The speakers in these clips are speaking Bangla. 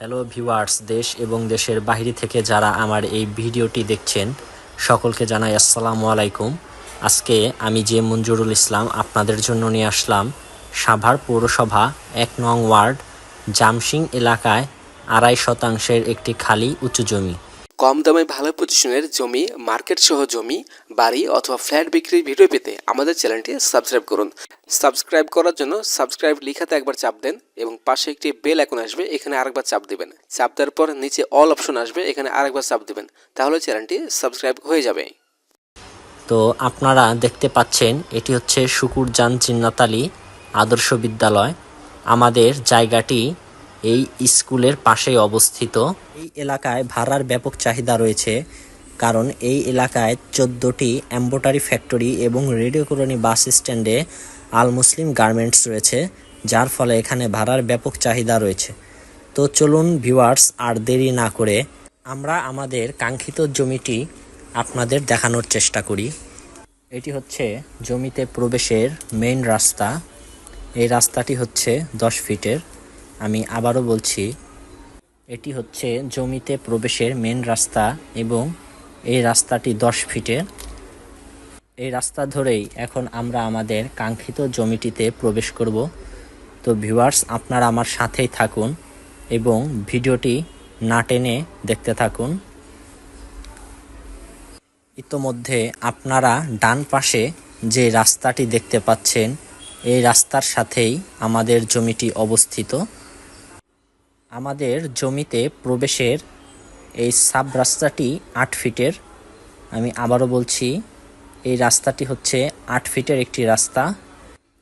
হ্যালো ভিউয়ার্স দেশ এবং দেশের বাইরে থেকে যারা আমার এই ভিডিওটি দেখছেন, সকলকে জানাই আসসালামু আলাইকুম। আজকে আমি যে মঞ্জুরুল ইসলাম আপনাদের জন্য নিয়ে আসলাম, সাভার পৌরসভা এক নং ওয়ার্ড জামসিং এলাকায় আড়াই শতাংশের একটি খালি উঁচু জমি। কম দামে ভালো পজিশনের জমি মার্কেট সহ জমি, বাড়ি অথবা ফ্ল্যাট বিক্রির ভিডিও পেতে আমাদের চ্যানেলটি সাবস্ক্রাইব করুন। সাবস্ক্রাইব করার জন্য সাবস্ক্রাইব লিখাতে একবার চাপ দেন এবং পাশে একটি বেল আইকন আসবে, এখানে আরেকবার চাপ দেবেন। চাপ দেওয়ার পর নিচে অল অপশন আসবে, এখানে আরেকবার চাপ দেবেন। তাহলে চ্যানেলটি সাবস্ক্রাইব হয়ে যাবে। তো আপনারা দেখতে পাচ্ছেন, এটি হচ্ছে শুকুর শুকুরজান জিন্নাতালি আদর্শ বিদ্যালয়। আমাদের জায়গাটি এই স্কুলের পাশেই অবস্থিত। এই এলাকায় ভাড়ার ব্যাপক চাহিদা রয়েছে। কারণ এই এলাকায় চোদ্দোটি এম্বোটারি ফ্যাক্টরি এবং রেডিও বাস স্ট্যান্ডে আল মুসলিম গার্মেন্টস রয়েছে, যার ফলে এখানে ভাড়ার ব্যাপক চাহিদা রয়েছে। তো চলুন ভিউয়ার্স, আর দেরি না করে আমরা আমাদের কাঙ্ক্ষিত জমিটি আপনাদের দেখানোর চেষ্টা করি। এটি হচ্ছে জমিতে প্রবেশের মেইন রাস্তা। এই রাস্তাটি হচ্ছে দশ ফিটের। আমি আবারও বলছি, এটি হচ্ছে জমিতে প্রবেশের মেন রাস্তা এবং এই রাস্তাটি দশ ফিটের এই রাস্তা ধরেই এখন আমরা আমাদের কাঙ্ক্ষিত জমিটিতে প্রবেশ করব। তো ভিউয়ার্স, আপনারা আমার সাথেই থাকুন এবং ভিডিওটি না টেনে দেখতে থাকুন। ইতোমধ্যে আপনারা ডান পাশে যে রাস্তাটি দেখতে পাচ্ছেন, এই রাস্তার সাথেই আমাদের জমিটি অবস্থিত। আমাদের জমিতে প্রবেশের এই সাব রাস্তাটি আট ফিটের। আমি আবারও বলছি, এই রাস্তাটি হচ্ছে আট ফিটের একটি রাস্তা।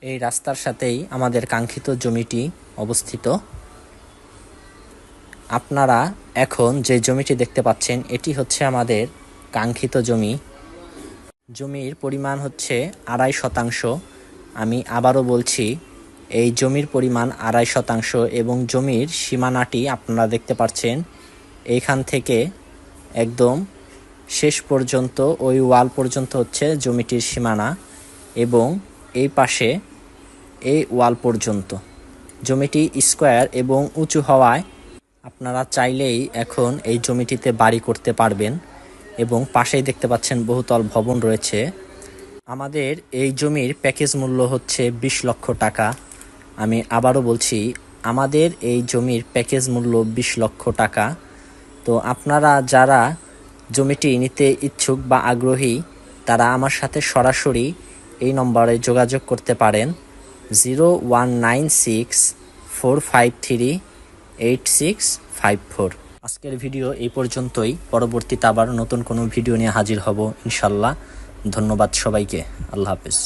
এই রাস্তার সাথেই আমাদের কাঙ্ক্ষিত জমিটি অবস্থিত। আপনারা এখন যে জমিটি দেখতে পাচ্ছেন, এটি হচ্ছে আমাদের কাঙ্ক্ষিত জমি। জমির পরিমাণ হচ্ছে আড়াই শতাংশ। আমি আবারও বলছি, এই জমির পরিমাণ আড়াই শতাংশ এবং জমির সীমানাটি আপনারা দেখতে পাচ্ছেন। এইখান থেকে একদম শেষ পর্যন্ত, ওই ওয়াল পর্যন্ত হচ্ছে জমিটির সীমানা এবং এই পাশে এই ওয়াল পর্যন্ত। জমিটি স্কোয়ার এবং উঁচু হওয়ায় আপনারা চাইলেই এখন এই জমিটিতে বাড়ি করতে পারবেন এবং পাশেই দেখতে পাচ্ছেন বহুতল ভবন রয়েছে। আমাদের এই জমির প্যাকেজ মূল্য হচ্ছে বিশ লক্ষ টাকা। আমি আবারও বলছি, আমাদের এই জমির প্যাকেজ মূল্য বিশ লক্ষ টাকা। তো আপনারা যারা জমিটি নিতে ইচ্ছুক বা আগ্রহী, তারা আমার সাথে সরাসরি এই নম্বরে যোগাযোগ করতে পারেন। Zero one nine six four five three eight six five four. আজকের ভিডিও এই পর্যন্তই। পরবর্তীতে আবার নতুন কোনো ভিডিও নিয়ে হাজির হব, ইনশাল্লাহ। ধন্যবাদ সবাইকে। আল্লাহ হাফেজ।